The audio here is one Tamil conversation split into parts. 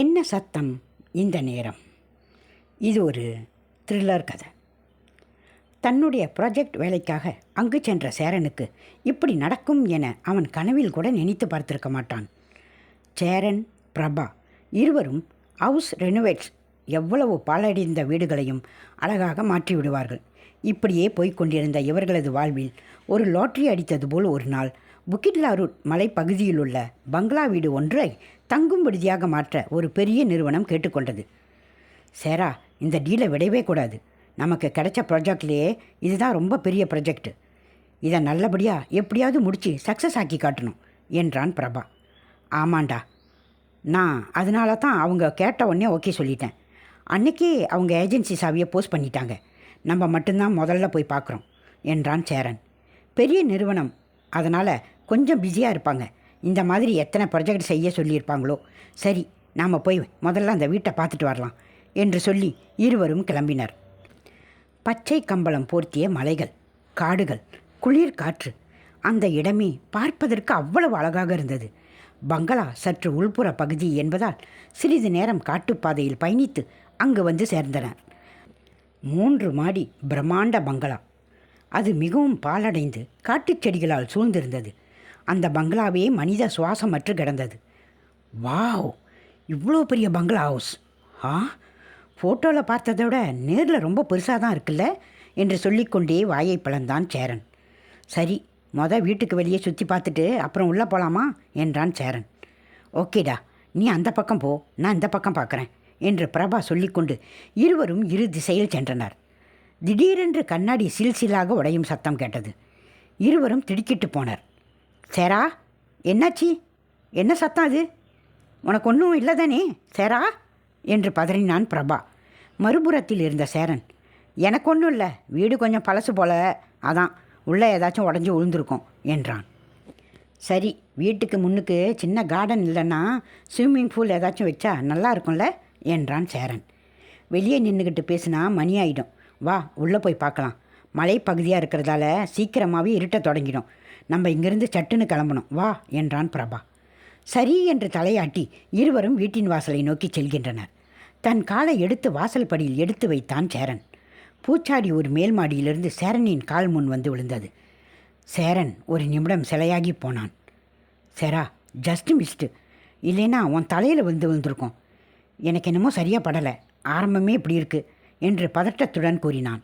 என்ன சத்தம் இந்த நேரம்? இது ஒரு த்ரில்லர் கதை. தன்னுடைய ப்ராஜெக்ட் வேலைக்காக அங்கு சென்ற சேரனுக்கு இப்படி நடக்கும் என அவன் கனவில் கூட நினைத்து பார்த்திருக்க மாட்டான். சேரன் பிரபா இருவரும் ஹவுஸ் ரெனோவேட்ஸ் எவ்வளவு பாழடைந்த வீடுகளையும் அழகாக மாற்றி விடுவார்கள் இப்படியே போய்க் கொண்டிருந்த இவர்களது வாழ்வில் ஒரு லாட்டரி அடித்தது போல் ஒரு நாள் புக்கிட்லாரூட் மலைப்பகுதியில் உள்ள பங்களா வீடு ஒன்றை தங்கும் விடுதியாக மாற்ற ஒரு பெரிய நிறுவனம் கேட்டுக்கொண்டது. சேரா இந்த டீலை விடவே கூடாது. நமக்கு கிடைச்ச ப்ராஜெக்ட்லேயே இதுதான் ரொம்ப பெரிய ப்ராஜெக்ட். இதை நல்லபடியாக எப்படியாவது முடித்து சக்ஸஸ் ஆக்கி காட்டணும் என்றான் பிரபா. ஆமாண்டா. நான் அதனால தான் அவங்க கேட்ட உடனே ஓகே சொல்லிட்டேன். அன்றைக்கே அவங்க ஏஜென்சி சாவியை போஸ்ட் பண்ணிட்டாங்க. நம்ம மட்டும்தான் முதல்ல போய் பார்க்குறோம் என்றான் சேரன். பெரிய நிறுவனம். அதனால் கொஞ்சம் பிஸியாக இருப்பாங்க. இந்த மாதிரி எத்தனை ப்ரொஜெக்ட் செய்ய சொல்லியிருப்பாங்களோ. சரி நாம் போய் முதல்ல அந்த வீட்டை பார்த்துட்டு வரலாம் என்று சொல்லி இருவரும் கிளம்பினர். பச்சை கம்பளம் போர்த்திய மலைகள் காடுகள் குளிர் காற்று அந்த இடமே பார்ப்பதற்கு அவ்வளவு அழகாக இருந்தது. பங்களா சற்று உள்புற பகுதி என்பதால் சிறிது நேரம் காட்டுப்பாதையில் பயணித்து அங்கு வந்து சேர்ந்தனர். மூன்று மாடி பிரம்மாண்ட பங்களா. அது மிகவும் பாலடைந்து காட்டுச் செடிகளால் சூழ்ந்திருந்தது. அந்த பங்களாவே மனித சுவாசமற்று கிடந்தது. வாவ்! இவ்வளோ பெரிய பங்களா ஹவுஸ். ஆ? ஃபோட்டோவில் பார்த்ததை விட நேரில் ரொம்ப பெருசாக தான் இருக்குல்ல? என்று சொல்லிக்கொண்டே வாயை பிளந்தான் சேரன். சரி மொத வீட்டுக்கு வெளியே சுற்றி பார்த்துட்டு அப்புறம் உள்ளே போகலாமா என்றான் சேரன். ஓகேடா நீ அந்த பக்கம் போ நான் இந்த பக்கம் பார்க்குறேன் என்று பிரபா சொல்லிக்கொண்டு இருவரும் இரு திசையில் சென்றனர். திடீரென்று கண்ணாடி சில்சிலாக உடையும் சத்தம் கேட்டது. இருவரும் திடுக்கிட்டு போனர். சேரா என்னாச்சி? என்ன சத்தம் அது? உனக்கு ஒன்றும் இல்லை தானே சேரா? என்று பதறினான் பிரபா. மறுபுறத்தில் இருந்த சேரன் எனக்கு ஒன்றும் இல்லை வீடு கொஞ்சம் பழசு போல அதான் உள்ளே ஏதாச்சும் உடஞ்சி விழுந்திருக்கும் என்றான். சரி வீட்டுக்கு முன்னுக்கு சின்ன கார்டன் இல்லைன்னா ஸ்விம்மிங் பூல் ஏதாச்சும் வச்சா நல்லா இருக்கும்ல என்றான் சேரன். வெளியே நின்றுக்கிட்டு பேசினா மணி ஆகிடும் வா உள்ளே போய் பார்க்கலாம். மலைப்பகுதியாக இருக்கிறதால சீக்கிரமாகவே இருட்ட தொடங்கிடும். நம்ம இங்கிருந்து சட்டுன்னு கிளம்பணும். வா என்றான் பிரபா. சரி என்று தலையாட்டி இருவரும் வீட்டின் வாசலை நோக்கி செல்கின்றனர். தன் காலை எடுத்து வாசல் படியில் எடுத்து வைத்தான் சேரன். பூச்சாடி ஒரு மேல் மாடியிலிருந்து சேரனின் கால் முன் வந்து விழுந்தது. சேரன் ஒரு நிமிடம் சிலையாகி போனான். சேரா ஜஸ்ட் மிஸ்டு இல்லைன்னா உன் தலையில் விழுந்து விழுந்திருக்கோம். எனக்கு என்னமோ சரியாக படலை. ஆரம்பமே இப்படி இருக்கு என்று பதட்டத்துடன் கூறினான்.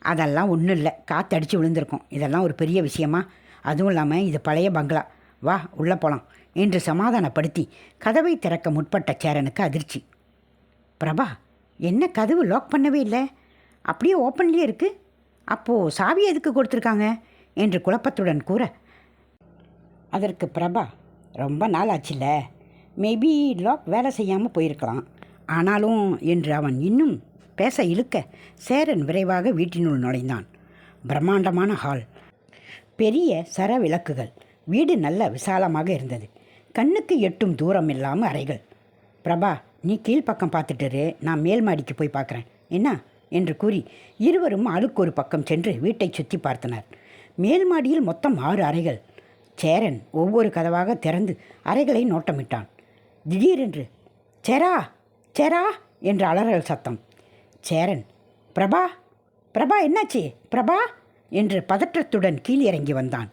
அதெல்லாம் ஒன்றும் இல்லை. காற்றடிச்சு விழுந்திருக்கும். இதெல்லாம் ஒரு பெரிய விஷயமா? அதுவும் இல்லாமல் இது பழைய பங்களா. வா உள்ளே போகலாம் என்று சமாதானப்படுத்தி கதவை திறக்க முற்பட்ட சேரனுக்கு அதிர்ச்சி. பிரபா என்ன கதவு லாக் பண்ணவே இல்லை? அப்படியே ஓப்பன்லேயே இருக்குது அப்போது சாவி எதுக்கு கொடுத்துருக்காங்க? என்று குழப்பத்துடன் கூற அதற்கு பிரபா ரொம்ப நாள் ஆச்சுல்ல. மேபி லாக் வேலை செய்யாமல் போயிருக்கலாம். ஆனாலும் என்று அவன் இன்னும் பேச இழுக்க சேரன் விரைவாக வீட்டினுள் நுழைந்தான். பிரம்மாண்டமான ஹால் பெரிய சர விளக்குகள் வீடு நல்ல விசாலமாக இருந்தது. கண்ணுக்கு எட்டும் தூரம் இல்லாமல் அறைகள். பிரபா நீ கீழ்ப்பக்கம் பார்த்துட்டுரு நான் மேல் மாடிக்கு போய் பார்க்குறேன். என்ன? என்று கூறி இருவரும் ஆளுக்கு ஒரு பக்கம் சென்று வீட்டை சுற்றி பார்த்தனர். மேல் மாடியில் மொத்தம் ஆறு அறைகள். சேரன் ஒவ்வொரு கதவாக திறந்து அறைகளை நோட்டமிட்டான். திடீரென்று சேரா! சேரா! என்ற அலறல் சத்தம். சேரன் பிரபா பிரபா என்னாச்சு? பிரபா? என்று பதற்றத்துடன் கீழிறங்கி வந்தான்.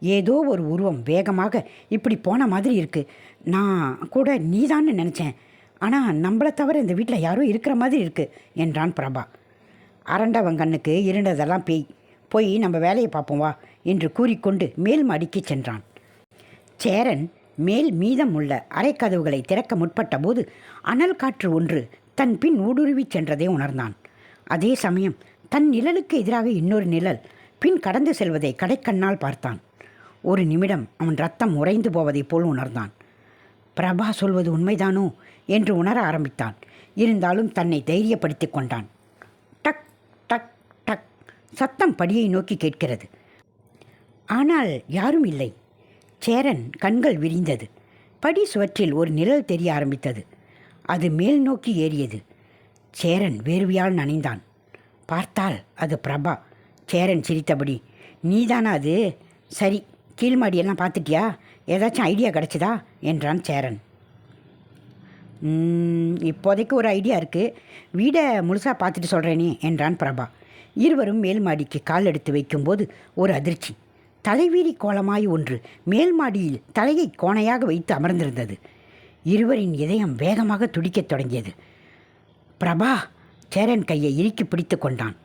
ஏதோ ஒரு உருவம் வேகமாக இப்படி போன மாதிரி இருக்கு. நான் கூட நீதான்னு நினச்சேன். ஆனால் நம்மளை தவிர இந்த வீட்டில் யாரும் இருக்கிற மாதிரி இருக்கு என்றான் பிரபா. அரண்டவன் கண்ணுக்கு இருண்டதெல்லாம் பேய். போய் நம்ம வேலையை பார்ப்போம் வா என்று கூறிக்கொண்டு மேல் மாடிக்கு சென்றான். சேரன் மேல் மீதம் உள்ள அரைக்கதவுகளை திறக்க முற்பட்ட போது அனல் காற்று ஒன்று தன் பின் ஊடுருவிச் சென்றதை உணர்ந்தான். அதே சமயம் தன் நிழலுக்கு எதிராக இன்னொரு நிழல் பின் கடந்து செல்வதை கடைக்கண்ணால் பார்த்தான். ஒரு நிமிடம் அவன் ரத்தம் உறைந்து போவதைப் போல் உணர்ந்தான். பிரபா சொல்வது உண்மைதானோ என்று உணர ஆரம்பித்தான். இருந்தாலும் தன்னை தைரியப்படுத்திக் கொண்டான். டக் டக் டக் சத்தம் படியை நோக்கி கேட்கிறது. ஆனால் யாரும் இல்லை. சேரன் கண்கள் விரிந்தது. படி சுவற்றில் ஒரு நிழல் தெரிய ஆரம்பித்தது. அது மேல் நோக்கி ஏறியது. சேரன் வேர்வியால் நனைந்தான். பார்த்தால் அது பிரபா. சேரன் சிரித்தபடி நீதானா அது? சரி கீழ்மாடியெல்லாம் பார்த்துட்டியா? ஏதாச்சும் ஐடியா கிடச்சிதா? என்றான் சேரன். இப்போதைக்கு ஒரு ஐடியா இருக்குது வீடை முழுசாக பார்த்துட்டு சொல்கிறேனே என்றான் பிரபா. இருவரும் மேல்மாடிக்கு கால் எடுத்து வைக்கும்போது ஒரு அதிர்ச்சி. தலைவீரி கோலமாய் ஒன்று மேல்மாடியில் தலையை கோணையாக வைத்து அமர்ந்திருந்தது. இருவரின் இதயம் வேகமாக துடிக்கத் தொடங்கியது. பிரபா சேரன் கையை இறுக்கி பிடித்து கொண்டான்.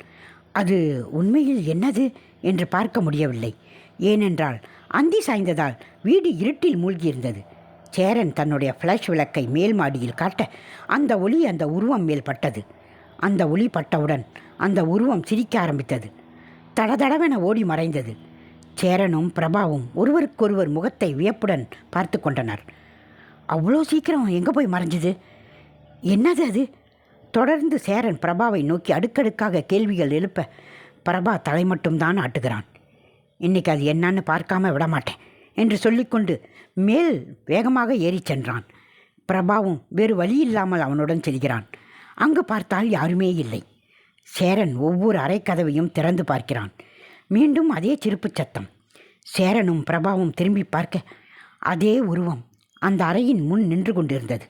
அது உண்மையில் என்னது என்று பார்க்க முடியவில்லை. ஏனென்றால் அந்தி சாய்ந்ததால் வீடு இருட்டில் மூழ்கியிருந்தது. சேரன் தன்னுடைய ஃப்ளாஷ் விளக்கை மேல் மாடியில் காட்ட அந்த ஒளி அந்த உருவம் மேல் பட்டது. அந்த ஒளி பட்டவுடன் அந்த உருவம் சிரிக்க ஆரம்பித்தது. தடதடவென ஓடி மறைந்தது. சேரனும் பிரபாவும் ஒருவருக்கொருவர் முகத்தை வியப்புடன் பார்த்து கொண்டனர். அவ்வளோ சீக்கிரம் எங்கே போய் மறைஞ்சது? என்னது அது? தொடர்ந்து சேரன் பிரபாவை நோக்கி அடுக்கடுக்காக கேள்விகள் எழுப்ப பிரபா தலை மட்டும்தான் ஆட்டுகிறான். இன்னைக்கு அது என்னன்னு பார்க்காம விடமாட்டேன் என்று சொல்லிக்கொண்டு மேல் வேகமாக ஏறிச் சென்றான். பிரபாவும் வேறு வழி இல்லாமல் அவனுடன் செல்கிறான். அங்கு பார்த்தால் யாருமே இல்லை. சேரன் ஒவ்வொரு அறைக்கதவையும் திறந்து பார்க்கிறான். மீண்டும் அதே சிரிப்புச் சத்தம். சேரனும் பிரபாவும் திரும்பி பார்க்க அதே உருவம். அந்த அறையின் முன் நின்று கொண்டிருந்தது.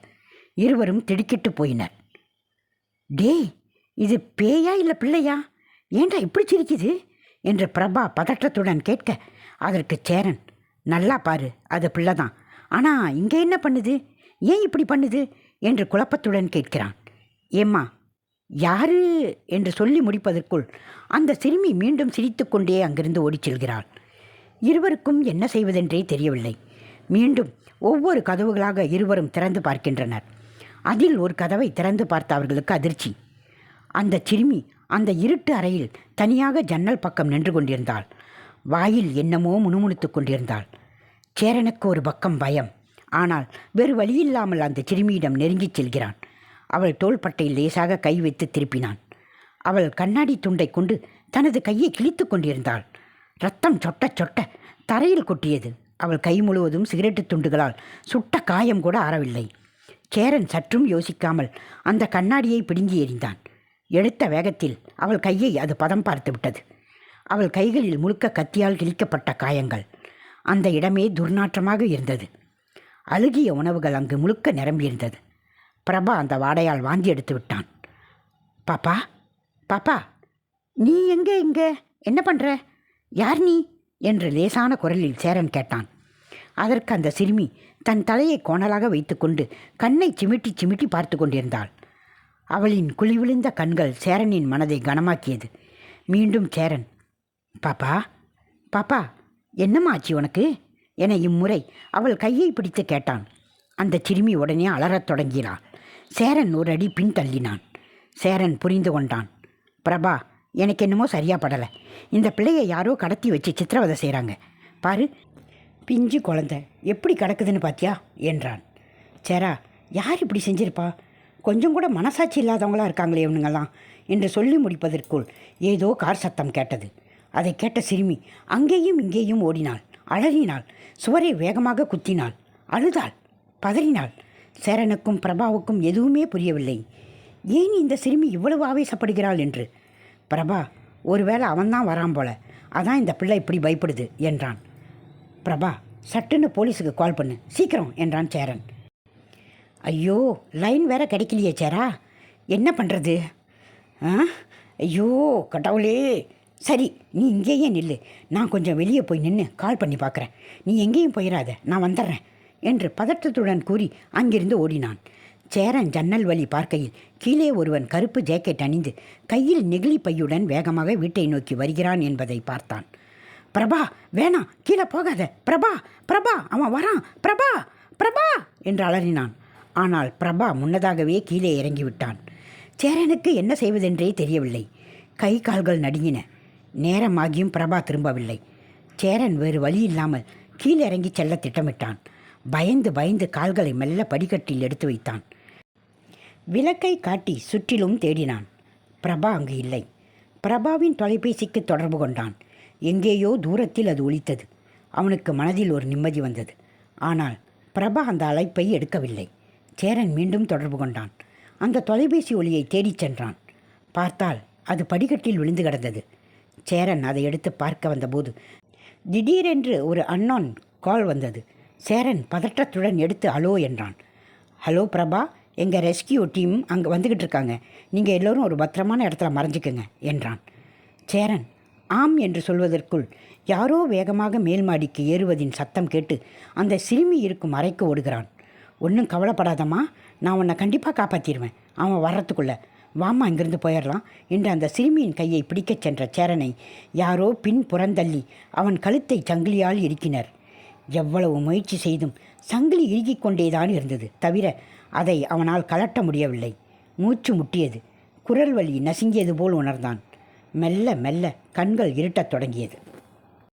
இருவரும் திடுக்கிட்டு போயினர். டேய் இது பேயா இல்லை பிள்ளையா? ஏன்டா இப்படி சிரிக்குது? என்று பிரபா பதற்றத்துடன் கேட்க அதற்கு சேரன் நல்லா பாரு அது பிள்ளை தான் ஆனால் இங்கே என்ன பண்ணுது? ஏன் இப்படி பண்ணுது? என்று குழப்பத்துடன் கேட்கிறான். ஏம்மா யாரு? என்று சொல்லி முடிப்பதற்குள் அந்த சிறுமி மீண்டும் சிரித்துக்கொண்டே அங்கிருந்து ஓடிச் செல்கிறாள். இருவருக்கும் என்ன செய்வதென்றே தெரியவில்லை. மீண்டும் ஒவ்வொரு கதவுகளாக இருவரும் திறந்து பார்க்கின்றனர். அதில் ஒரு கதவை திறந்து பார்த்த அவர்களுக்கு அதிர்ச்சி. அந்த சிறுமி அந்த இருட்டு அறையில் தனியாக ஜன்னல் பக்கம் நின்று கொண்டிருந்தாள். வாயில் என்னமோ முணுமுணுத்துக் கொண்டிருந்தாள். சேரனுக்கு ஒரு பக்கம் பயம். ஆனால் வேறு வழியில்லாமல் அந்த சிறுமியிடம் நெருங்கிச் செல்கிறான். அவள் தோள்பட்டையில் லேசாக கை வைத்து திருப்பினான். அவள் கண்ணாடி துண்டை கொண்டு தனது கையை கிழித்து கொண்டிருந்தாள். ரத்தம் சொட்ட சொட்ட தரையில் கொட்டியது. அவள் கை முழுவதும் சிகரெட்டு துண்டுகளால் சுட்ட காயம் கூட ஆறவில்லை. சேரன் சற்றும் யோசிக்காமல் அந்த கண்ணாடியை பிடுங்கி எறிந்தான். எடுத்த வேகத்தில் அவள் கையை அது பதம் பார்த்து விட்டது. அவள் கைகளில் முழுக்க கத்தியால் கிழிக்கப்பட்ட காயங்கள் அந்த இடமே துர்நாற்றமாக இருந்தது. அழுகிய உணவுகள் அங்கு முழுக்க நிரம்பியிருந்தது பிரபா அந்த வாடையால் வாந்தி எடுத்து விட்டான். பாப்பா பாப்பா நீ எங்கே இங்கே? என்ன பண்ணுற யார் நீ? என்று லேசான குரலில் சேரன் கேட்டான். அதற்கு அந்த சிறுமி தன் தலையை கோணலாக வைத்துக்கொண்டு கண்ணை சிமிட்டி சிமிட்டி பார்த்து கொண்டிருந்தாள். அவளின் குழிவிழுந்த கண்கள் சேரனின் மனதை கனமாக்கியது. மீண்டும் சேரன் பாப்பா பாப்பா என்னம்மா ஆச்சு உனக்கு? என இம்முறை அவள் கையை பிடித்து கேட்டான். அந்த சிறுமி உடனே அலறத் தொடங்கினாள். சேரன் ஒரு அடி பின் தள்ளினான் சேரன் புரிந்து கொண்டான். பிரபா எனக்கு என்னமோ சரியாக படலை. இந்த பிள்ளையை யாரோ கடத்தி வச்சு சித்திரவதை செய்கிறாங்க பாரு பிஞ்சு குழந்த எப்படி கிடக்குதுன்னு பாத்தியா? என்றான். சேரா யார் இப்படி செஞ்சிருப்பா? கொஞ்சம் கூட மனசாட்சி இல்லாதவங்களா இருக்காங்களே இவனுங்கெல்லாம் என்று சொல்லி முடிப்பதற்குள் ஏதோ கார் சத்தம் கேட்டது. அதை கேட்ட சிறுமி அங்கேயும் இங்கேயும் ஓடினாள். அழறினாள் சுவரை வேகமாக குத்தினாள். அழுதாள். பதறினாள். சேரனுக்கும் பிரபாவுக்கும் எதுவுமே புரியவில்லை. ஏன் இந்த சிறுமி இவ்வளவு ஆவேசப்படுகிறாள்? என்று பிரபா ஒருவேளை அவன்தான் வரான் போல. அதான் இந்த பிள்ளை இப்படி பயப்படுது என்றான். பிரபா சட்டுன்னு போலீஸுக்கு கால் பண்ணு. சீக்கிரம் என்றான் சேரன். ஐயோ லைன் வேற கிடைக்கலையே சேரா. என்ன பண்ணுறது ஆ? ஐயோ கடவுளே. சரி நீ இங்கேயே நில்லு. நான் கொஞ்சம் வெளியே போய் நின்று கால் பண்ணி பார்க்குறேன் நீ எங்கேயும் போயிடாத நான் வந்துடுறேன் என்று பதற்றத்துடன் கூறி அங்கிருந்து ஓடினான். சேரன் ஜன்னல் வழி பார்க்கையில் கீழே ஒருவன் கருப்பு ஜாக்கெட் அணிந்து கையில் நெகிழி பையுடன் வேகமாக வீட்டை நோக்கி வருகிறான் என்பதை பார்த்தான். பிரபா வேணாம் கீழே போகாத. பிரபா பிரபா அவன் வரான். பிரபா பிரபா என்று அலறினான். ஆனால் பிரபா முன்னதாகவே கீழே இறங்கிவிட்டான். சேரனுக்கு என்ன செய்வதென்றே தெரியவில்லை. கை கால்கள் நடுங்கின. நேரமாகியும் பிரபா திரும்பவில்லை. சேரன் வேறு வழி இல்லாமல் கீழே இறங்கி செல்ல திட்டமிட்டான். பயந்து பயந்து கால்களை மெல்ல படிக்கட்டில் எடுத்து வைத்தான். விளக்கை காட்டி சுற்றிலும் தேடினான். பிரபா அங்கு இல்லை. பிரபாவின் தொலைபேசிக்கு தொடர்பு கொண்டான். எங்கேயோ தூரத்தில் அது ஒலித்தது. அவனுக்கு மனதில் ஒரு நிம்மதி வந்தது. ஆனால் பிரபா அந்த அழைப்பை எடுக்கவில்லை. சேரன் மீண்டும் தொடர்பு கொண்டான். அந்த தொலைபேசி ஒலியை தேடிச் சென்றான். பார்த்தால் அது படிக்கட்டில் விழுந்து கிடந்தது. சேரன் அதை எடுத்து பார்க்க வந்தபோது திடீரென்று ஒரு அன்னான் கால் வந்தது. சேரன் பதற்றத்துடன் எடுத்து ஹலோ என்றான். ஹலோ பிரபா எங்கள் ரெஸ்கியூ டீம் அங்கே வந்துக்கிட்டு இருக்காங்க. நீங்கள் எல்லோரும் ஒரு பத்திரமான இடத்துல மறைஞ்சிக்கங்க என்றான். சேரன் ஆம் என்று சொல்வதற்குள் யாரோ வேகமாக மேல்மாடிக்கு ஏறுவதின் சத்தம் கேட்டு அந்த சிறுமி இருக்கும் அறைக்கு ஓடுகிறான். ஒன்றும் கவலைப்படாதம்மா நான் உன்னை கண்டிப்பாக காப்பாற்றிடுவேன் அவன் வர்றதுக்குள்ளே வாம்மா இங்கிருந்து போயிடலாம் என்று அந்த சிறுமியின் கையை பிடிக்கச் சென்ற சேரனை யாரோ பின் புறந்தள்ளி அவன் கழுத்தை சங்கிலியால் இறுக்கினர். எவ்வளவு முயற்சி செய்தும் சங்கிலி இறுகிக் கொண்டேதான் இருந்தது. தவிர அதை அவனால் கலட்ட முடியவில்லை. மூச்சு முட்டியது. குரல் வலி நசுங்கியது போல் உணர்ந்தான். மெல்ல மெல்ல கண்கள் இருட்டத் தொடங்கியது.